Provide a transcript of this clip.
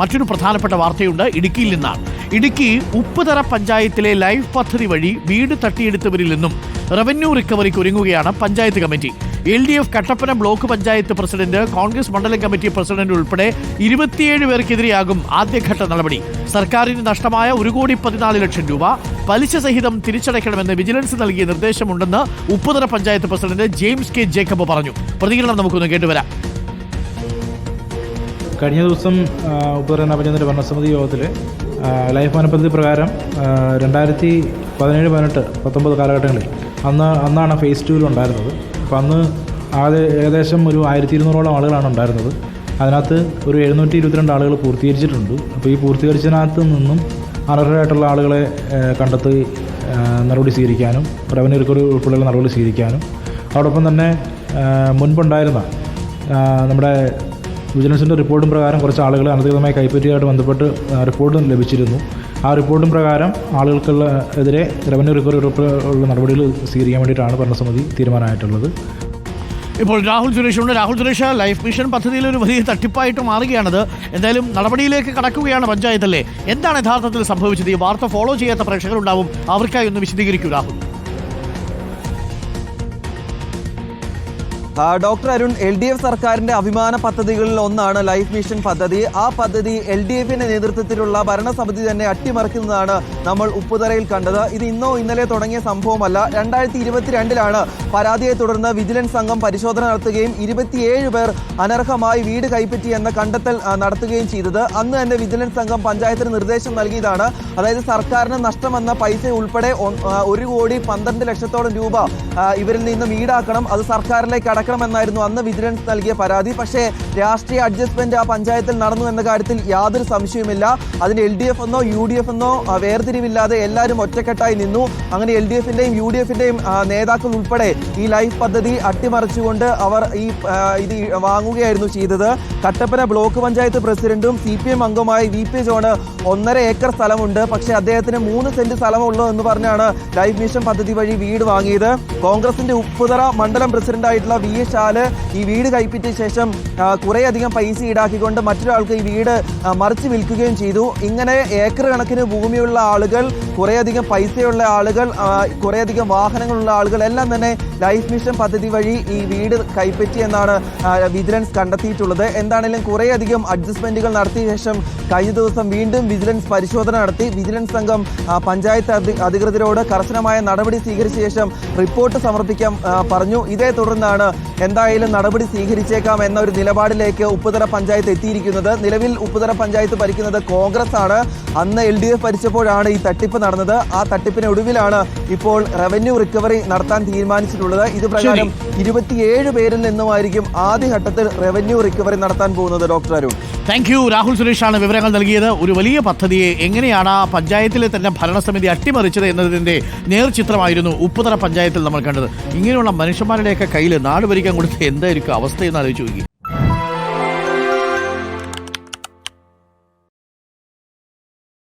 മറ്റൊരു പ്രധാനപ്പെട്ട വാർത്തയുണ്ട് ഇടുക്കിയിൽ നിന്നാണ്. ഇടുക്കി ഉപ്പുതറ പഞ്ചായത്തിലെ ലൈഫ് പദ്ധതി വഴി വീട് തട്ടിയെടുത്തവരിൽ നിന്നും റവന്യൂ റിക്കവറിക്ക് ഒരുങ്ങുകയാണ് panchayat committee. L D F Kattappana block panchayat president Congress മണ്ഡലം കമ്മിറ്റി പ്രസിഡന്റ് ഉൾപ്പെടെ ഇരുപത്തിയേഴ് പേർക്കെതിരെയാകും ആദ്യഘട്ട നടപടി. സർക്കാരിന് നഷ്ടമായ ഒരു കോടി പതിനാല് ലക്ഷം രൂപ. പലിശ സഹിതം തിരിച്ചടയ്ക്കണമെന്ന് വിജിലൻസ് നൽകിയ നിർദ്ദേശമുണ്ടെന്ന് Upputhara panchayat president James K Jacob പറഞ്ഞു. പ്രതികരണം നമുക്കൊന്ന് കേട്ടുവരാം. കഴിഞ്ഞ ദിവസം ഉപതെരഞ്ഞ പഞ്ചായത്തിന്റെ ഭരണസമിതി യോഗത്തിൽ ലൈഫ് ഭവന പദ്ധതി പ്രകാരം രണ്ടായിരത്തി പതിനേഴ് പതിനെട്ട് പത്തൊമ്പത് കാലഘട്ടങ്ങളിൽ അന്ന് അന്നാണ് ഫേസ് ടൂവിൽ ഉണ്ടായിരുന്നത്. അപ്പോൾ അന്ന് ആകെ ഏകദേശം ഒരു ആയിരത്തി ഇരുന്നൂറോളം ആളുകളാണ് ഉണ്ടായിരുന്നത്. അതിനകത്ത് ഒരു എഴുന്നൂറ്റി ഇരുപത്തിരണ്ട് ആളുകൾ പൂർത്തീകരിച്ചിട്ടുണ്ട്. അപ്പോൾ ഈ പൂർത്തീകരിച്ചതിനകത്ത് നിന്നും അനർഹരായിട്ടുള്ള ആളുകളെ കണ്ടെത്തി നടപടി സ്വീകരിക്കാനും റവന്യൂ റിക്കവറി ഉൾപ്പെടെയുള്ള നടപടി സ്വീകരിക്കാനും അതോടൊപ്പം തന്നെ മുൻപുണ്ടായിരുന്ന നമ്മുടെ വിജിലൻസിന്റെ റിപ്പോർട്ടും പ്രകാരം കുറച്ച് ആളുകൾ അനധികൃതമായി കൈപ്പറ്റിയായിട്ട് ബന്ധപ്പെട്ട് റിപ്പോർട്ടും ലഭിച്ചിരുന്നു. ആ റിപ്പോർട്ടും പ്രകാരം ആളുകൾക്കുള്ള എതിരെ റവന്യൂ റിക്കവറി ഉൾപ്പെടെയുള്ള നടപടികൾ സ്വീകരിക്കാൻ വേണ്ടിയിട്ടാണ് ഭരണസമിതി തീരുമാനമായിട്ടുള്ളത്. ഇപ്പോൾ രാഹുൽ സുരേഷ് ഉണ്ട് രാഹുൽ സുരേഷ് ലൈഫ് മിഷൻ പദ്ധതിയിൽ ഒരു വലിയ തട്ടിപ്പായിട്ട് മാറുകയാണത്. എന്തായാലും നടപടിയിലേക്ക് കടക്കുകയാണ് പഞ്ചായത്തല്ലേ? എന്താണ് യഥാർത്ഥത്തിൽ സംഭവിച്ചത്? ഈ വാർത്ത ഫോളോ ചെയ്യാത്ത പ്രേക്ഷകരുണ്ടാവും. അവർക്കായി ഒന്ന് വിശദീകരിക്കൂ Rahul. Doctor Arun L D F സർക്കാരിന്റെ അഭിമാന പദ്ധതികളിൽ ഒന്നാണ് ലൈഫ് മിഷൻ പദ്ധതി. ആ പദ്ധതി എൽ ഡി എഫിന്റെ നേതൃത്വത്തിലുള്ള ഭരണസമിതി തന്നെ അട്ടിമറിക്കുന്നതാണ് നമ്മൾ ഉപ്പുതറയിൽ കണ്ടത്. ഇത് ഇന്നോ ഇന്നലെ തുടങ്ങിയ സംഭവമല്ല. രണ്ടായിരത്തി ഇരുപത്തിരണ്ടിലാണ് പരാതിയെ തുടർന്ന് വിജിലൻസ് സംഘം പരിശോധന നടത്തുകയും ഇരുപത്തിയേഴ് പേർ അനർഹമായി വീട് കൈപ്പറ്റി എന്ന കണ്ടെത്തൽ നടത്തുകയും ചെയ്തത്. അന്ന് തന്നെ വിജിലൻസ് സംഘം പഞ്ചായത്തിന് നിർദ്ദേശം നൽകിയതാണ്. അതായത് സർക്കാരിന് നഷ്ടം വന്ന പൈസ ഉൾപ്പെടെ ഒരു കോടി പന്ത്രണ്ട് ലക്ഷത്തോളം രൂപ ഇവരിൽ നിന്ന് ഈടാക്കണം. അത് സർക്കാരിലേക്ക് അടക്കണമെന്നായിരുന്നു അന്ന് വിജിലൻസ് നൽകിയ പരാതി. പക്ഷേ രാഷ്ട്രീയ അഡ്ജസ്റ്റ്മെന്റ് ആ പഞ്ചായത്തിൽ നടന്നു എന്ന കാര്യത്തിൽ യാതൊരു സംശയവുമില്ല. അതിന് എൽ ഡി എഫ് എന്നോ യു ഡി എഫ് എന്നോ വേർതിരിവില്ലാതെ എല്ലാവരും ഒറ്റക്കെട്ടായി നിന്നു. അങ്ങനെ എൽ ഡി എഫിന്റെയും യു ഡി എഫിന്റെയും നേതാക്കൾ ഉൾപ്പെടെ ഈ ലൈഫ് പദ്ധതി അട്ടിമറിച്ചുകൊണ്ട് അവർ ഈ ഇത് വാങ്ങുകയായിരുന്നു ചെയ്തത്. കട്ടപ്പന ബ്ലോക്ക് പഞ്ചായത്ത് പ്രസിഡന്റും സി പി എം അംഗമായ വി പി ജോണ് ഒന്നര ഏക്കർ സ്ഥലമുണ്ട്. പക്ഷേ അദ്ദേഹത്തിന് മൂന്ന് സെന്റ് സ്ഥലമുള്ളൂ എന്ന് പറഞ്ഞാണ് ലൈഫ് മിഷൻ പദ്ധതി വഴി വീട് വാങ്ങിയത്. കോൺഗ്രസിന്റെ ഉപ്പുതറ മണ്ഡലം പ്രസിഡന്റായിട്ടുള്ള വി ഷാൽ ഈ വീട് കൈപ്പറ്റിയ ശേഷം കുറേയധികം പൈസ ഈടാക്കിക്കൊണ്ട് മറ്റൊരാൾക്ക് ഈ വീട് മറിച്ച് വിൽക്കുകയും ചെയ്തു. ഇങ്ങനെ ഏക്കർ കണക്കിന് ഭൂമിയുള്ള ആളുകൾ കുറേയധികം പൈസയുള്ള ആളുകൾ കുറേയധികം വാഹനങ്ങളുള്ള ആളുകൾ എല്ലാം തന്നെ ലൈഫ് മിഷൻ പദ്ധതി വഴി ഈ വീട് കൈപ്പറ്റി എന്നാണ് വിജിലൻസ് കണ്ടെത്തിയിട്ടുള്ളത്. എന്താണെങ്കിലും കുറേയധികം അഡ്ജസ്റ്റ്മെന്റുകൾ നടത്തിയ ശേഷം കഴിഞ്ഞ ദിവസം വീണ്ടും വിജിലൻസ് പരിശോധന നടത്തി. വിജിലൻസ് സംഘം പഞ്ചായത്ത് അധികൃതരോട് കർശനമായ നടപടി സ്വീകരിച്ച ശേഷം റിപ്പോർട്ട് സമർപ്പിക്കാൻ പറഞ്ഞു. ഇതേ തുടർന്നാണ് എന്തായാലും നടപടി സ്വീകരിച്ചേക്കാം എന്ന ഒരു നിലപാടിലേക്ക് ഉപ്പുതറ പഞ്ചായത്ത് എത്തിയിരിക്കുന്നത്. നിലവിൽ ഉപ്പുതറ പഞ്ചായത്ത് ഭരിക്കുന്നത് കോൺഗ്രസ് ആണ്. അന്ന് എൽ ഡി എഫ് ഭരിച്ചപ്പോഴാണ് ഈ തട്ടിപ്പ് നടന്നത്. ആ തട്ടിപ്പിന് ഒടുവിലാണ് ഇപ്പോൾ റവന്യൂ റിക്കവറി നടത്താൻ തീരുമാനിച്ചിട്ടുള്ളത്. ഇത് പ്രകാരം ഇരുപത്തിയേഴ് പേരിൽ നിന്നുമായിരിക്കും ആദ്യഘട്ടത്തിൽ റവന്യൂ റിക്കവറി നടത്താൻ പോകുന്നത് doctor Arun. Thank you Rahul സുരേഷാണ് വിവരങ്ങൾ നൽകിയത്. ഒരു വലിയ പദ്ധതിയെ എങ്ങനെയാണ് പഞ്ചായത്തിലെ തന്നെ ഭരണസമിതി അട്ടിമറിച്ചത് എന്നതിന്റെ നേർചിത്രമായിരുന്നു ഉപ്പുതറ പഞ്ചായത്തിൽ നമ്മൾ കണ്ടത്. ഇങ്ങനെയുള്ള മനുഷ്യന്മാരുടെയൊക്കെ കയ്യിൽ നാട് ഭരിക്കാൻ കൊടുത്ത് എന്തായിരിക്കും അവസ്ഥയെന്ന് ആലോചിച്ച് നോക്കി.